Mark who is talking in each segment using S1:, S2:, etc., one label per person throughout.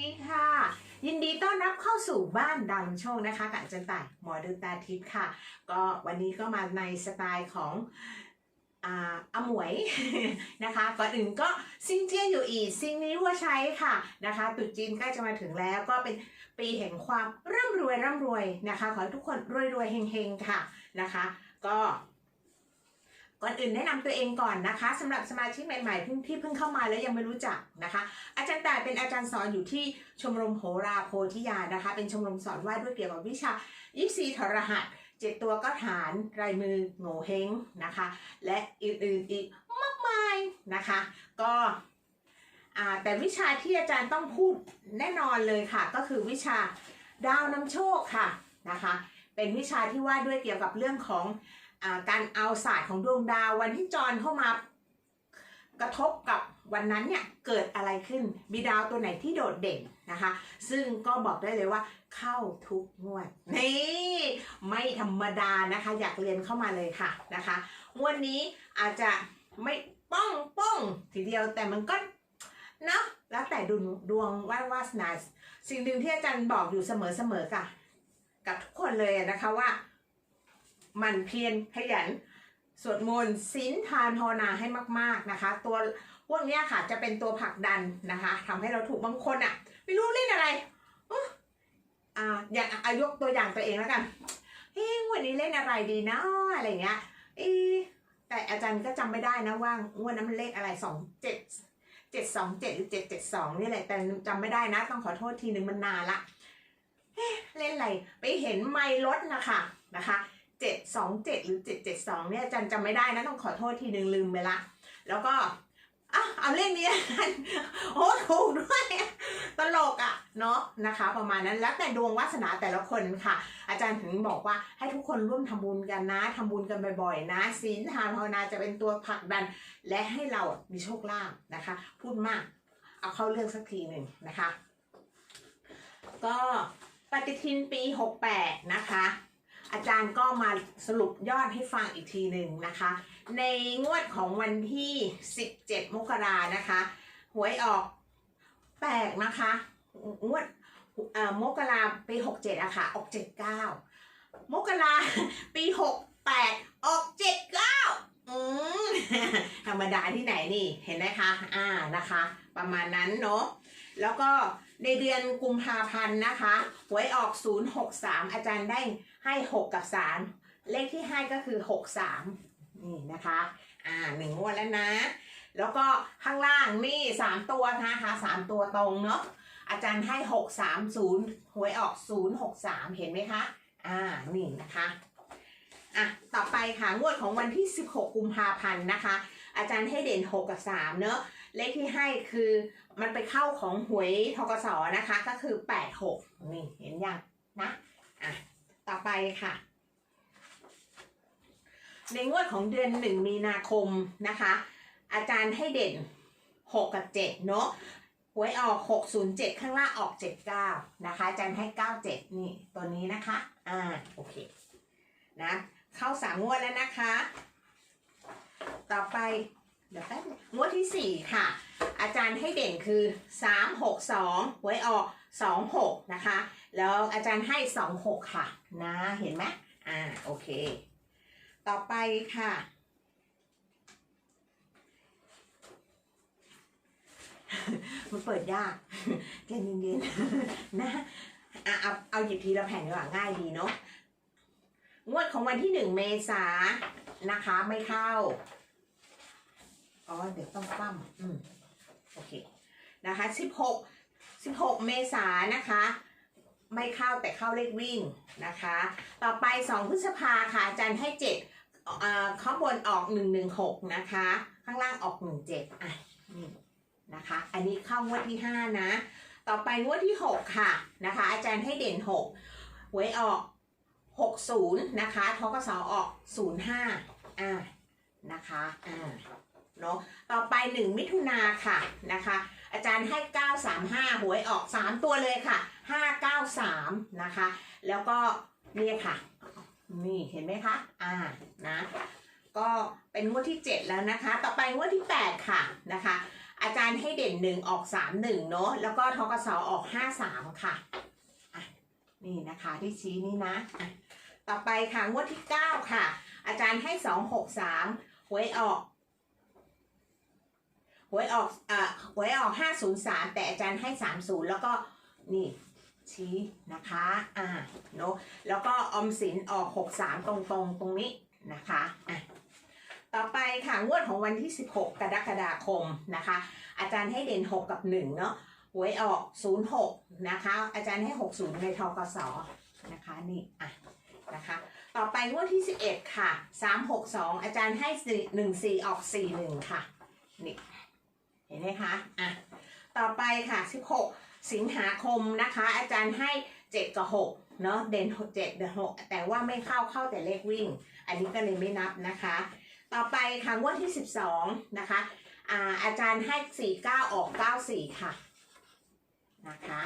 S1: ดีค่ะ ยินดีต้อนรับเข้าสู่บ้านดังโชคนะคะกับอาจันต่ายหมอดูตาทิพย์ค่ะ ก็วันนี้ก็มาในสไตล์ของอาอาหมวยนะคะก่อนอื่นก็ซิงเจียอยู่อีซิงนี้หัวใช้ค่ะนะคะตุจีนใกล้จะมาถึงแล้วก็เป็นปีแห่งความร่ำรวยร่ำรวยนะคะ ขอให้ทุกคนรวยรวยเฮงๆค่ะนะคะ ก็ ก่อนอื่นแนะนำตัวเองก่อนนะคะสำหรับสมาชิกใหม่ๆเพิ่ที่เพิ่งเข้ามาแล้วยังไม่รู้จักนะคะ อาจารย์แต่เป็นอาจารย์สอนอยู่ที่ชมรมโหราโพธิญาณนะคะ เป็นชมรมสอนวาดด้วยเกี่ยวกับวิชายิปซีถรหัสเจ็ดตัวก็ฐานรายมือโง่เฮงนะคะ และอื่นๆอีกมากมายนะคะ ก็แต่วิชาที่อาจารย์ต้องพูดแน่นอนเลยค่ะ ก็คือวิชาดาวนำโชคค่ะนะคะ เป็นวิชาที่ว่าด้วยเกี่ยวกับเรื่องของ การเอาศาสตร์ของดวงดาว วันที่จรเข้ามากระทบกับวันนั้นเนี่ยเกิดอะไรขึ้นมีดาวตัวไหนที่โดดเด่นนะคะ ซึ่งก็บอกได้เลยว่า เข้าทุกงวดนี่ไม่ธรรมดานะคะ อยากเรียนเข้ามาเลยค่ะนะคะงวดนี้อาจจะไม่ป้องป้องทีเดียวแต่มันก็เนาะแล้วแต่ดวงดวงวาวาสนาสิ่งหนึ่งที่อาจารย์บอกอยู่เสมอๆกับกับทุกคนเลยนะคะว่า หมันเพียรขยันสวดมนต์ศีลทานภาวนาให้มาก ๆนะคะ ตัวพวกเนี้ยค่ะจะเป็นตัวผลักดันนะคะทำให้เราถูกบางคนอะ ไม่รู้เล่นอะไรอ่าอย่างอายกตัวอย่างตัวเองแล้วกันเฮ้ยวันนี้เล่นอะไรดีนะอะไรเงี้ยเอแต่อาจารย์ก็จำไม่ได้นะว่างวดนั้นมันเลขอะไรสองเจ็ดเจ็ดสองเจ็ดหรือเจ็ดเจ็ดสองนี่แหละแต่จำไม่ได้นะ ต้องขอโทษทีหนึ่งมันนานละเอ๊ะเล่นอะไรไปเห็นไมล์รถนะคะนะคะ เจ็ดสองเจ็ดหรือเจ็ดเจ็ดสองเนี่ยอาจันจำไม่ได้นะต้องขอโทษทีนึงลืมไปละ แล้วก็อะเอาเลขนี้โอ้ถูกด้วย ตลกอะเนาะนะคะ ประมาณนั้นแล้วแต่ดวงวาสนาแต่ละคนค่ะ อาจารย์ถึงบอกว่าให้ทุกคนร่วมทำบุญกันนะทำบุญกันบ่อยๆ นะศีลทานภาวนาจะเป็นตัวผลักดัน และให้เรามีโชคลาภนะคะ พูดมาก เอาเข้าเรื่องสักทีหนึ่งนะคะ ก็ปฏิทินปี 68 นะคะ อาจารย์ก็มาสรุปยอดให้ฟังอีกทีหนึ่งนะคะ ในงวดของวันที่ 17 มกรานะคะ หวยออกแปลกนะคะ งวดมกราปี 67อะค่ะ ออก 79 มกราปี 68 ออก 79 อืมธรรมดาที่ไหนนี่เห็นไหมคะ อ่านะคะ ประมาณนั้นเนาะแล้วก็ในเดือนกุมภาพันธ์นะคะ หวยออก 063 อาจารย์ได้ ให้6กับ3เลขที่ให้ก็คือ63นี่นะคะ อ่าหนึ่งงวดแล้วนะ แล้วก็ข้างล่างนี่3ตัวนะคะสามตัวตรงเนาะอาจารย์ให้630หวยออก063เห็นไหมคะ อ่านี่นะคะอะต่อไปค่ะงวดของวันที่ 16 กุมภาพันธ์นะคะ อาจารย์ให้เด่น 6 กับ 3 เนอะเลขที่ให้คือมันไปเข้าของหวยทกสนะคะ ก็คือ 86 นี่เห็นยังนะอะ ต่อไปค่ะ ในงวดของเดือน1มีนาคมนะคะ อาจารย์ให้เด่น 6 กับ 7 เนอะหวยออก 607 ข้างล่างออก 79 นะคะ อาจารย์ให้ 97 นี่ ตัวนี้นะคะ อ่า โอเค นะ เข้าสามงวดแล้วนะคะ ต่อไป เดี๋ยวแป๊บงงวดที่สี่ค่ะ อาจารย์ให้เด่นคือสามหกสองหวยออก สองหกนะคะ แล้วอาจารย์ให้สองหกค่ะ นะเห็นไหมอ่าโอเค ต่อไปค่ะ มันเปิดยากใจเย็นๆนะอะเอาเอาหยิบทีละแผ่นดีกว่าง่ายดีเนาะงวดของวันที่หนึ่งเมษานะคะไม่เข้า อ๋อ เดี๋ยวต้องคว่ำอืม โอเค นะคะสิบหก สิบหกเมษานะคะ ไม่เข้าแต่เข้าเลขวิ่งนะคะ ต่อไปสองพฤษภาค่ะอาจารย์ให้เจ็ดอ่าข้างบนออกหนึ่งหนึ่งหกนะคะ ข้างล่างออกหนึ่งเจ็ดอะนี่นะคะ อันนี้เข้างวดที่ห้านะ ต่อไปงวดที่หกค่ะนะคะ อาจารย์ให้เด่นหกหวยออก 60 นะคะทกสออก 05อ่านะคะอ่าเนาะต่อไป 1 มิถุนาค่ะนะคะ อาจารย์ให้ 935 หวยออก 3 ตัวเลยค่ะ 593 นะคะ แล้วก็นี่ค่ะ นี่เห็นไหมคะ อ่า นะ ก็เป็นงวดที่ 7 แล้วนะคะ ต่อไปงวดที่ 8 ค่ะ นะคะ อาจารย์ให้เด่นหนึ่งออกสามหนึ่งเนาะ แล้วก็ทกสออกห้าสามค่ะะนี่นะคะที่ชี้นี่นะะต่อไปค่ะงวดที่เก้าค่ะ อาจารย์ให้สองหกสามหวยออก หวยออกเอ่อหวยออกห้าศูนย์สามแต่อาจารย์ให้สามศูนย์แล้วก็นี่ชี้นะคะอ่าเนาะแล้วก็ออมสินออกหกสามตรงๆตรงนี้นะคะอะต่อไปค่ะงวดของวันที่ 16 กรกฎาคมนะคะ อาจารย์ให้เด่น 6 กับ 1 เนาะหวยออก 06 นะคะ อาจารย์ให้ 60 ในทกสนะคะนี่อะนะคะต่อไปงวดที่ 11 ค่ะ 362 อาจารย์ให้ 1 4 ออก 41 ค่ะนี่ เห็นไหมคะอะต่อไปค่ะ 16 สิงหาคมนะคะ อาจารย์ให้ 7 กับ 6 เนาะเด่น7เด่น6แต่ว่าไม่เข้าเข้าแต่เลขวิ่ง อันนี้ก็เลยไม่นับนะคะ ต่อไปค่ะงวดที่ 12 นะคะอ่าอาจารย์ให้ 49 ออก 94 ค่ะนะคะ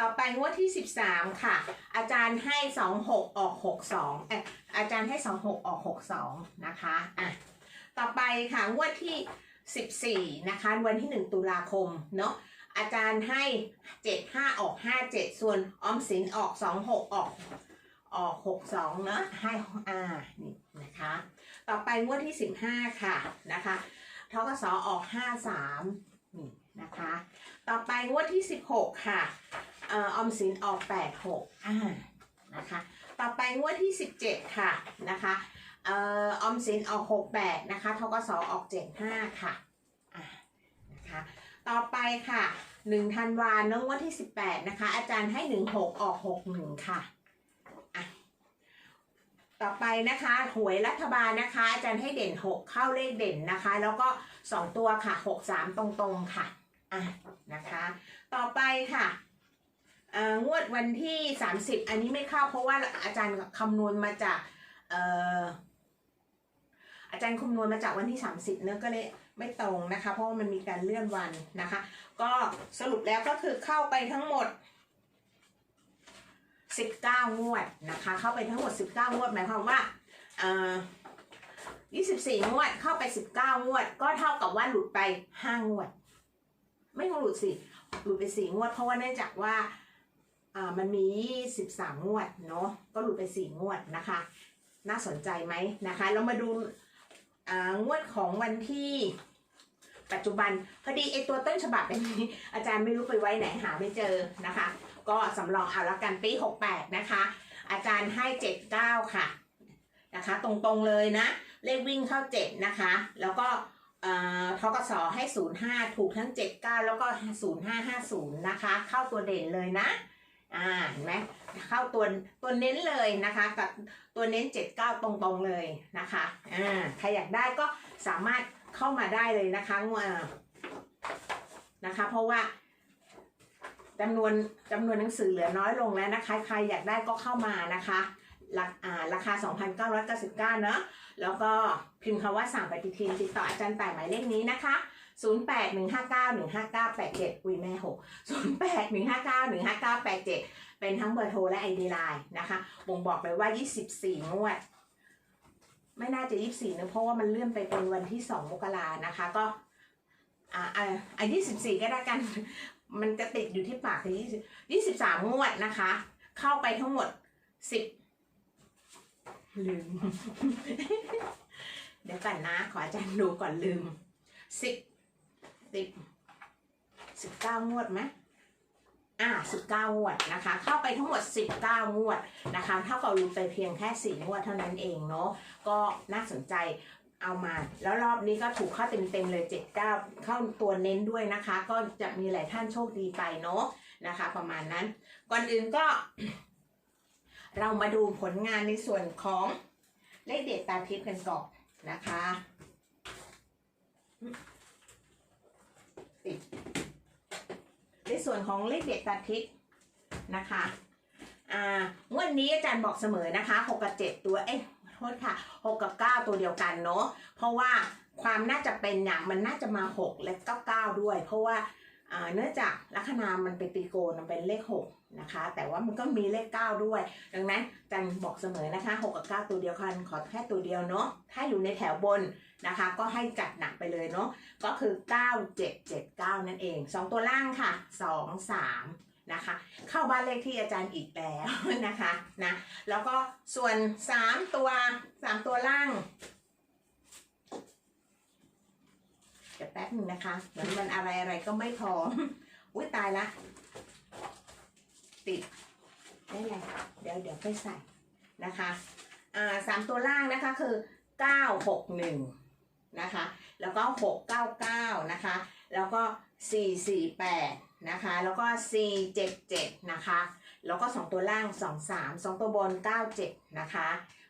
S1: ต่อไปงวดที่ 13 ค่ะ อาจารย์ให้ 26 ออก 62เอยอาจารย์ให้ 26 ออก 62 นะคะอะต่อไปค่ะงวดที่ 14 นะคะ วันที่ 1 ตุลาคมเนาะอาจารย์ให้ 75 ออก 57 ส่วนออมสินออก 26 ออกออก 62เนาะให้อ่านี่นะคะ ต่อไปงวดที่ 15 ค่ะนะคะทกสออก 53นี่นะคะ ต่อไปงวดที่ 16 ค่ะเอ่อออมสินออก 86อ่านะคะ ต่อไปงวดที่ 17 ค่ะนะคะ เอ่อออมสินออก 68 นะคะทกสออก 75 ค่ะอ่านะคะต่อไปค่ะ1ธันวาคมงวดที่ 18 นะคะ อาจารย์ให้ 16 ออก 61ค่ะ ต่อไปนะคะหวยรัฐบาลนะคะ อาจารย์ให้เด่น 6 เข้าเลขเด่นนะคะ แล้วก็ 2 ตัวค่ะ 6 3 ตรงๆ ค่ะอะนะคะ ต่อไปค่ะงวดวันที่ 30 อันนี้ไม่เข้าเพราะว่าอาจารย์คำนวณมาจากเอ่อ อาจารย์คำนวณมาจากวันที่ 30เนื้อก็เลยไม่ตรงนะคะ เพราะว่ามันมีการเลื่อนวันนะคะ ก็สรุปแล้วก็คือเข้าไปทั้งหมด 19 งวดนะคะ เข้าไปทั้งหมด 19 งวดหมายความว่าเอ่อ24 งวดเข้าไป 19 งวด ก็เท่ากับว่าหลุดไป 5 งวด ไม่งหลุดสิหลุดไป 4 งวด เพราะว่าเนื่องจากว่าอ่ามันมี 23 งวดเนาะก็หลุดไป 4 งวดนะคะ น่าสนใจไหมนะคะ เรามาดู งวดของวันที่ ปัจจุบันพอดีไอตัวต้นฉบับอันนี้ อาจารย์ไม่รู้ไปไว้ไหนหาไม่เจอนะคะ ก็สำรองเอาละกันปี 68 นะคะ อาจารย์ให้ 79 ค่ะนะคะ ตรงๆเลยนะ เลขวิ่งเข้า 7 นะคะ แล้วก็ทกสให้ 05 ถูกทั้ง 79 แล้วก็ 0550 นะคะ เข้าตัวเด่นเลยนะ อ่าเห็นไหมเข้าตัวตัวเน้นเลยนะคะ กับตัวเน้น 79 ตรงๆเลยนะคะอ่าใครอยากได้ก็สามารถเข้ามาได้เลยนะคะอ่านะคะ เพราะว่าจำนวนจำนวนหนังสือเหลือน้อยลงแล้วนะคะ ใครอยากได้ก็เข้ามานะคะราอ่าราคา 2,999 เนอะแล้วก็พิมพ์คำว่าสั่งปฏิทินติดต่ออาจารย์แต่หมายเลขนี้นะคะ 0815915987อุ้ยแม่หก0815915987 เป็นทั้งเบอร์โทรและ ID Line นะคะบ่งบอกเลยว่า 24 งวด ไม่น่าจะ 24นะเพราะว่ามันเลื่อนไปเป็นวันที่ 2 มกรานะคะ ก็อ่าอ่า24 ก็ได้กัน มันจะติดอยู่ที่ปากคือ20 23งวดนะคะ เข้าไปทั้งหมด10ลืม เดี๋ยวก่อนนะ ขออาจารย์ดูก่อนลืม 10 10 19งวดไหมอ่า19งวดนะคะ เข้าไปทั้งหมด19งวดนะคะเท่ากับลุดไปเพียงแค่4งวดเท่านั้นเองเนาะก็น่าสนใจเอามา แล้วรอบนี้ก็ถูกเข้าเต็มๆเลย79เข้าตัวเน้นด้วยนะคะ ก็จะมีหลายท่านโชคดีไปเนาะนะคะ ประมาณนั้น ก่อนอื่นก็ เรามาดูผลงานในส่วนของเลขเด็ดตาทิพย์กันก่อนนะคะ ติด ในส่วนของเลขเด็ดตาทิพย์นะคะอ่างวดนี้อาจารย์บอกเสมอนะคะ6กับ7ตัวเอ้ยโทษค่ะ6กับ 9 ตัวเดียวกันเนาะเพราะว่าความน่าจะเป็นเนี่ยมันน่าจะมา 6 และก็9ด้วย เพราะว่าเนื่องจากลัคนามันเป็นตีโกณมันเป็นเลขหก นะคะ แต่ว่ามันก็มีเลขเก้าด้วย ดังนั้นจันบอกเสมอนะคะหกกับเก้าตัวเดียวกันขอแค่ตัวเดียวเนาะถ้าอยู่ในแถวบนนะคะ ก็ให้จัดหนักไปเลยเนาะก็คือ 9 7 7 9 นั่นเอง 2 ตัวล่างค่ะ 2 3นะคะเข้าบ้านเลขที่อาจารย์อีกแล้วนะคะนะแล้วก็ส่วน 3 ตัว 3 ตัวล่างเดี๋ยวแป๊บนึงนะคะเหมือนมันอะไรอะไรก็ไม่พร้อมอุ้ยตายละ ติดได้เลยเดี๋ยวเดี๋ยวไปใส่นะคะอ่าสามตัวล่างนะคะคือเก้าหกหนึ่งนะคะ แล้วก็หกเก้าเก้านะคะ แล้วก็สี่สี่แปดนะคะ แล้วก็สี่เจ็ดเจ็ดนะคะ แล้วก็สองตัวล่างสองสามสองตัวบนเก้าเจ็ดนะคะ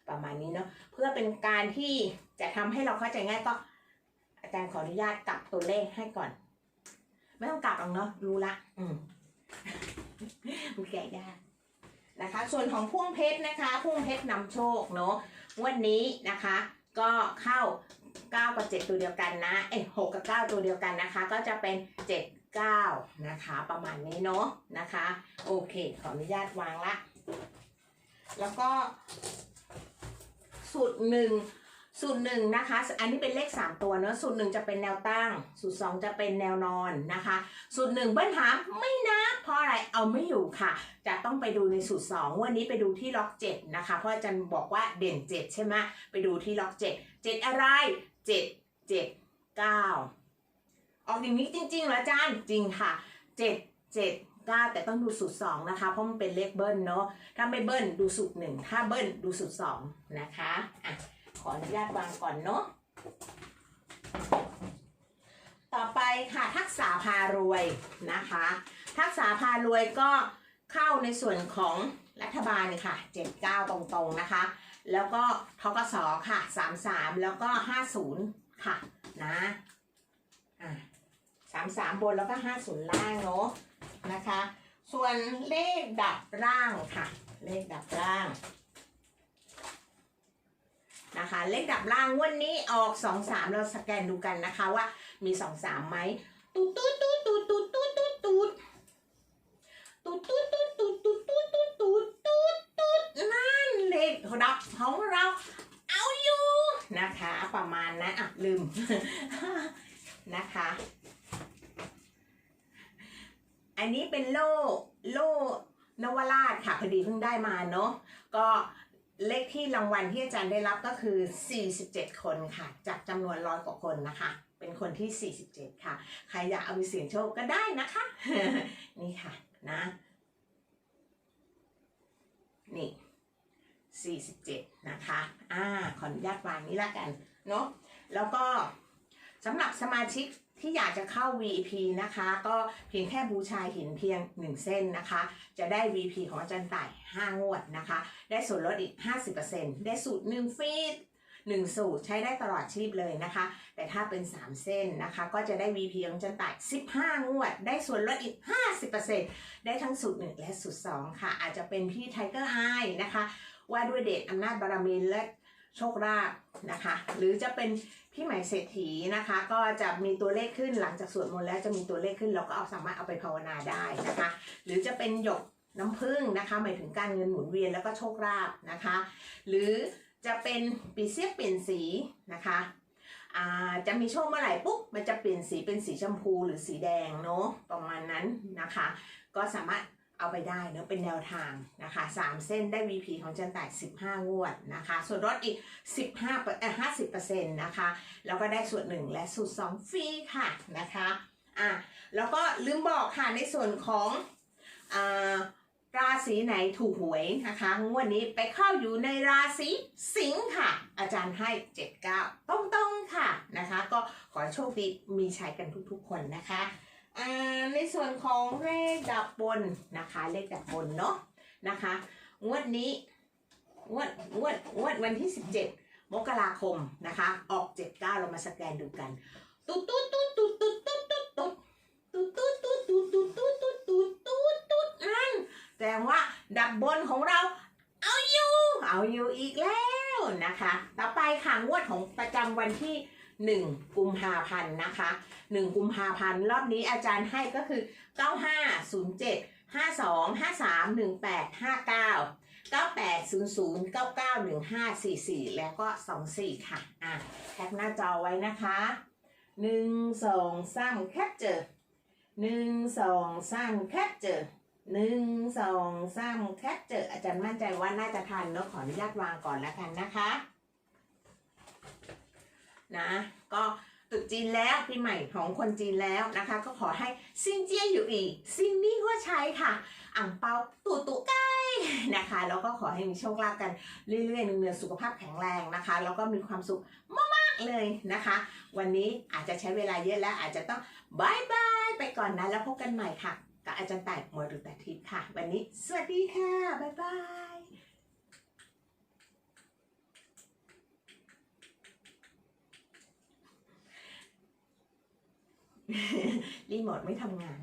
S1: ประมาณนี้เนาะเพื่อเป็นการที่จะทำให้เราเข้าใจง่ายก็ อาจารย์ขออนุญาตกลับตัวเลขให้ก่อน ไม่ต้องกลับหรอกเนาะรู้ละ อืม มันแก่ยากนะคะ ส่วนของพ่วงเพชรนะคะ พ่วงเพชรนำโชคเนาะวันนี้นะคะ ก็เข้า 9 กับ 7 ตัวเดียวกันนะ เอ้ย6กับ 9 ตัวเดียวกันนะคะ ก็จะเป็น 7 9 นะคะ ประมาณนี้เนาะนะคะ โอเค ขออนุญาตวางละ แล้วก็สูตรหนึ่ง สูตรหนึ่งนะคะ อันนี้เป็นเลข 3 ตัวเนอะสูตรหนึ่งจะเป็นแนวตั้ง สูตรสองจะเป็นแนวนอนนะคะ สูตรหนึ่งเบิ้ลถามไม่นะเพราะอะไรเอาไม่อยู่ค่ะ จะต้องไปดูในสูตรสองวันนี้ไปดูที่ล็อกเจ็ดนะคะ เพราะอาจารย์บอกว่าเด่นเจ็ดใช่ไหมไปดูที่ล็อกเจ็ดเจ็ดอะไรเจ็ดเจ็ดเก้าออกอย่างนี้จริงๆเหรออาจารย์จริงค่ะเจ็ดเจ็ดเก้าแต่ต้องดูสูตรสองนะคะ เพราะมันเป็นเลขเบิ้ลเนาะถ้าไม่เบิ้ลดูสูตรหนึ่งถ้าเบิ้ลดูสูตรสองนะคะอะ ออนุญาตวางก่อนเนาะ ต่อไปค่ะทักษาพารวยนะคะ ทักษาพารวยก็เข้าในส่วนของรัฐบาลค่ะ 79 ตรงๆนะคะ แล้วก็ทกสค่ะ 33 แล้วก็ 50 ค่ะนะอะ33 บนแล้วก็ 50 ล่างเนาะนะคะ ส่วนเลขดับร่างค่ะ เลขดับร่าง นะคะ เลขดับล่างวันนี้ออก 2 3 เราสแกนดูกันนะคะว่ามี 2 3ไหมตูดตูดตูดตูดตูดตูดตูดตูดตูดตูดตูดตูดตูดตูดตูดตูดตูดตูดนั่นเลขดับของเราเอาอยู่นะคะประมาณนะอะลืมนะคะอันนี้เป็นโล่โล่นวราชค่ะพอดีเพิ่งได้มาเนาะก็ เลขที่รางวัลที่อาจารย์ได้รับก็คือ 47 คนค่ะ จากจำนวนร้อยกว่าคนนะคะ เป็นคนที่ 47 ค่ะ ใครอยากเอาไปเสี่ยงโชคก็ได้นะคะ นี่ค่ะนะ นี่ 47 นะคะ อ่า ขออนุญาตวางนี้ละกัน เนาะแล้วก็ สำหรับสมาชิกที่อยากจะเข้า VIP นะคะ ก็เพียงแค่บูชาหินเพียง 1 เส้นนะคะ จะได้ VP ของอาจารย์ต่าย 5 งวดนะคะ ได้ส่วนลดอีก 50%ได้สูตร1ฟรี1สูตรใช้ได้ตลอดชีพเลยนะคะ แต่ถ้าเป็น 3 เส้นนะคะ ก็จะได้ VP ของอาจารย์ต่าย 15 งวด ได้ส่วนลดอีก 50%ได้ทั้งสูตร 1 และสูตร 2 ค่ะ อาจจะเป็นพี่ไทเกอร์ไอนะคะ ว่าด้วยเดชอำนาจบารมีและ โชคลาภนะคะ หรือจะเป็นพี่ใหม่เศรษฐีนะคะ ก็จะมีตัวเลขขึ้นหลังจากสวดมนต์แล้วจะมีตัวเลขขึ้นเราก็เอาสามารถเอาไปภาวนาได้นะคะ หรือจะเป็นหยกน้ำผึ้งนะคะหมายถึงการเงินหมุนเวียนแล้วก็โชคลาภนะคะ หรือจะเป็นปีเสียเปลี่ยนสีนะคะจะมีโชคเมื่อไหร่ปุ๊บมันจะเปลี่ยนสีเป็นสีชมพูหรือสีแดงเนาะประมาณนั้นนะคะ ก็สามารถ เอาไปได้เนอะเป็นแนวทางนะคะ3เส้นได้ VP ของจันต่าย15 งวดนะคะ ส่วนลดอีก 15เอ่อ50%นะคะ แล้วก็ได้ส่วน1และสูตร 2 ฟรีค่ะนะคะอะแล้วก็ลืมบอกค่ะในส่วนของอ่าราศีไหนถูกหวยนะคะงวดนี้ไปเข้าอยู่ในราศีสิงค์ค่ะ อาจารย์ให้ 79ต้องๆค่ะนะคะ ก็ขอโชคดีมีชัยกันทุกๆคนนะคะ อ่าในส่วนของเลขดับบนนะคะ เลขดับบนเนาะนะคะงวดนี้งวดงวดงวดวันที่ 17 มกราคมนะคะ ออก 79 เรามาสแกนดูกันตุ๊ดตุ๊ดตุ๊ดตุ๊ดตุ๊ดตุ๊ดตุ๊ดตุ๊ดตุ๊ดตุ๊ดตุ๊ดตุ๊ดตุ๊ดตุ๊ดตุ๊ดตุ๊ดตุ๊ดนั่นแสดงว่าดับบนของเราเอาอยู่ เอาอยู่อีกแล้วนะคะ ต่อไปค่ะงวดของประจำวันที่ 1 กุมภาพันธ์นะคะ 1 กุมภาพันธ์รอบนี้อาจารย์ให้ก็คือ 9507 52 53 18 59 9800 991544 แล้วก็ 24 ค่ะ อะ แคปหน้าจอไว้นะคะ 1 2 3แคปเจอ1 2 3แคปเจอหนึ่งสองสามแคปเจออาจารย์มั่นใจว่าน่าจะทันเนอะขออนุญาตวางก่อนแล้วกันนะคะ นะ ก็ตรุษจีนแล้วปีใหม่ของคนจีนแล้วนะคะ ก็ขอให้ซินเจียอยู่อีกซินนี่ก็ใช้ค่ะอ่างเปาตู่ตู่ใกล้นะคะแล้วก็ขอให้มีโชคลาภกันเรื่อยๆเนืองๆสุขภาพแข็งแรงนะคะ แล้วก็มีความสุขมากๆเลยนะคะ วันนี้อาจจะใช้เวลาเยอะแล้วอาจจะต้องบายบายไปก่อนนะแล้วพบกันใหม่ค่ะกับอาจารย์ต่ายมวยดูแต่ทิพย์ค่ะ วันนี้สวัสดีค่ะบายบาย รีโมทไม่ทำงาน